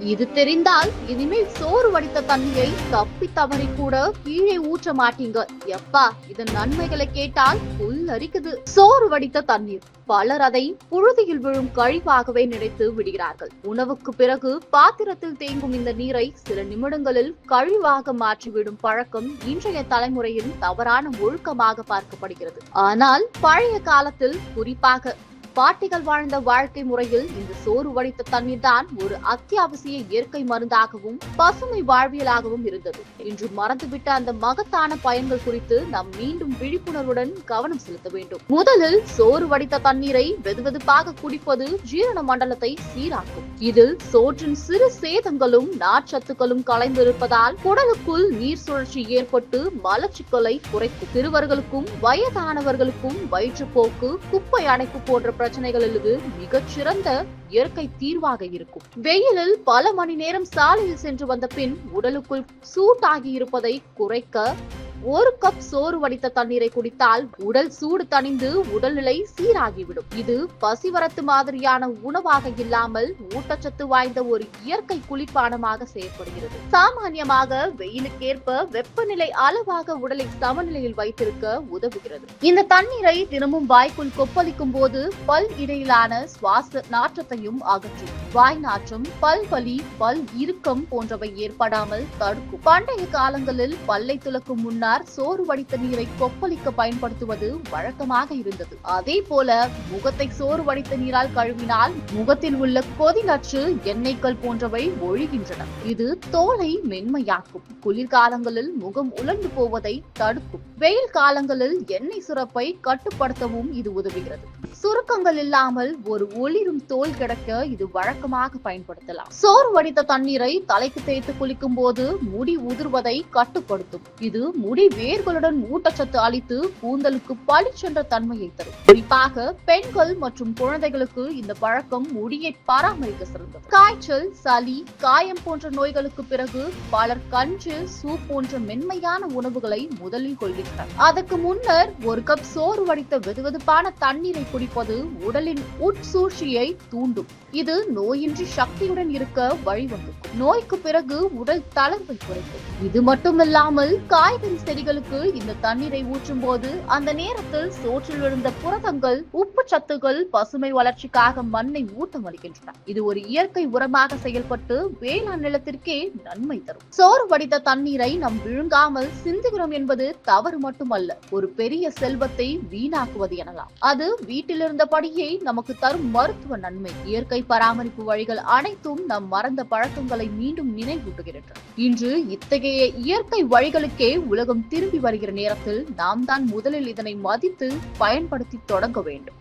இது தெரிந்தால் இனிமேல் சோறு வடித்த தண்ணியை தப்பி தவறி கூட கீழே ஊற்ற மாட்டீங்க. எப்பா இதன் நன்மைகளை கேட்டால் புல் அரிக்குது. சோறு வடித்த தண்ணீர். பலர் அதை புழுதியில் விழும் கழிவாகவே நினைத்து விடுகிறார்கள். உணவுக்கு பிறகு பாத்திரத்தில் தேங்கும் இந்த நீரை சில நிமிடங்களில் கழிவாக மாற்றிவிடும் பழக்கம் இன்றைய தலைமுறையில் தவறான ஒழுக்கமாக பார்க்கப்படுகிறது. ஆனால் பழைய காலத்தில் குறிப்பாக பாட்டிகள் வாழ்ந்த வாழ்க்கை முறையில் இந்த சோறு வடித்த தண்ணீர் தான் ஒரு அத்தியாவசிய இயற்கை மருந்தாகவும் பசுமை வாழ்வியலாகவும் இருந்தது. இன்று மறந்துவிட்ட அந்த மகத்தான பயன்கள் குறித்து நாம் மீண்டும் விழிப்புணர்வுடன் கவனம் செலுத்த வேண்டும். முதலில் சோறு வடித்த தண்ணீரை வெதுவெதுப்பாக குடிப்பது ஜீரண மண்டலத்தை சீராக்கும். இதில் சோற்றின் சிறு சேதங்களும் நார்ச்சத்துக்களும் கலைந்திருப்பதால் குடலுக்குள் நீர் சுழற்சி ஏற்பட்டு மலச்சிக்கலை குறைக்கும். சிறுவர்களுக்கும் வயதானவர்களுக்கும் வயிற்றுப்போக்கு குப்பை அடைப்பு போன்ற பிரச்சனைகளுக்கு மிகச்சிறந்த இயற்கை தீர்வாக இருக்கும். வெயிலில் பல மணி நேரம் சாலையில் சென்று வந்த பின் உடலுக்குள் சூட்டாகி இருப்பதை குறைக்க ஒரு கப் சோறு வடித்த தண்ணீரை குடித்தால் உடல் சூடு தணிந்து உடல்நிலை சீராகிவிடும். இது பசிவரத்து மாதிரியான உணவாக இல்லாமல் ஊட்டச்சத்து வாய்ந்த ஒரு இயற்கை குளிர்பானமாக செயற்படுகிறது. சாமானியமாக வெயிலுக்கேற்ப வெப்பநிலை அளவாக உடலை சமநிலையில் வைத்திருக்க உதவுகிறது. இந்த தண்ணீரை தினமும் வாய்க்குள் கொப்பளிக்கும் போது பல் இடையிலான சுவாச நாற்றத்தையும் அகற்றும். வாய் நாற்றம் பல் வலி பல் இறுக்கம் போன்றவை ஏற்படாமல் தடுக்கும். பண்டைய காலங்களில் பல்லை துளக்கும் முன்னால் முன்னர் சோறு வடித்த நீரை கொப்பளிக்க பயன்படுத்துவது வழக்கமாக இருந்தது. அதே போல முகத்தை சோறு வடித்த நீரால் கழுவினால் முகத்தில் உள்ள கொதி நச்சு எண்ணெய்கள் போன்றவை ஒழிகின்றன. இது தோலை மென்மையாக்கும். குளிர்காலங்களில் முகம் உலர்ந்து போவதை தடுக்கும். வெயில் காலங்களில் எண்ணெய் சுரப்பை கட்டுப்படுத்தவும் இது உதவுகிறது. சுருக்கங்கள் இல்லாமல் ஒரு ஒளிரும் தோல் கிடக்க இது வழக்கமாக பயன்படுத்தலாம். சோறு வடித்த தண்ணீரை தலைக்கு தேய்த்து குளிக்கும் போது முடி உதிர்வதை கட்டுப்படுத்தும். இது முடி வேர்களுடன் ஊட்டச்சத்து அளித்து கூந்தலுக்கு பளிச்சென்ற தன்மையை தரும். குறிப்பாக பெண்கள் மற்றும் குழந்தைகளுக்கு இந்த பழக்கம் முடியை பராமரிக்க சிறந்தது. காய்ச்சல் சளி காயம் போன்ற நோய்களுக்கு பிறகு பலர் கஞ்சு சூப் போன்ற மென்மையான உணவுகளை முதலில் கொள்கின்றனர். அதற்கு முன்னர் ஒரு கப் சோறு வடித்த வெதுவெதுப்பான தண்ணீரை குடி குடிப்பது உடலின் உட்சூழ்ச்சியை தூண்டும். இது நோயின்றி சக்தியுடன் இருக்க வழிவகுக்கும். நோய்க்கு பிறகு உடல் தளர்வை குறைக்கும். இது மட்டுமில்லாமல் காய்கறி செடிகளுக்கு இந்த தண்ணீரை ஊற்றும் போது அந்த நேரத்தில் சோற்றில் விழுந்த புரதங்கள் உப்பு சத்துகள் பசுமை வளர்ச்சிக்காக மண்ணை ஊட்டமளிக்கின்றன இது ஒரு இயற்கை உரமாக செயல்பட்டு வேளாண் நிலத்திற்கே நன்மை தரும். சோறு வடித்த தண்ணீரை நாம் விழுங்காமல் சிந்துகிறோம் என்பது தவறு மட்டுமல்ல ஒரு பெரிய செல்வத்தை வீணாக்குவது எனலாம். அது வீட்டில் இருந்தபடியே நமக்கு தரும் மருத்துவ நன்மை. இயற்கை பராமரிப்பு வழிகள் அனைத்தும் நம் மறந்த பழக்கங்களை மீண்டும் நினைவூட்டுகின்றன. இன்று இத்தகைய இயற்கை வழிகளுக்கே உலகம் திரும்பி வருகிற நேரத்தில் நாம் தான் முதலில் இதனை மதித்து பயன்படுத்தி தொடங்க வேண்டும்.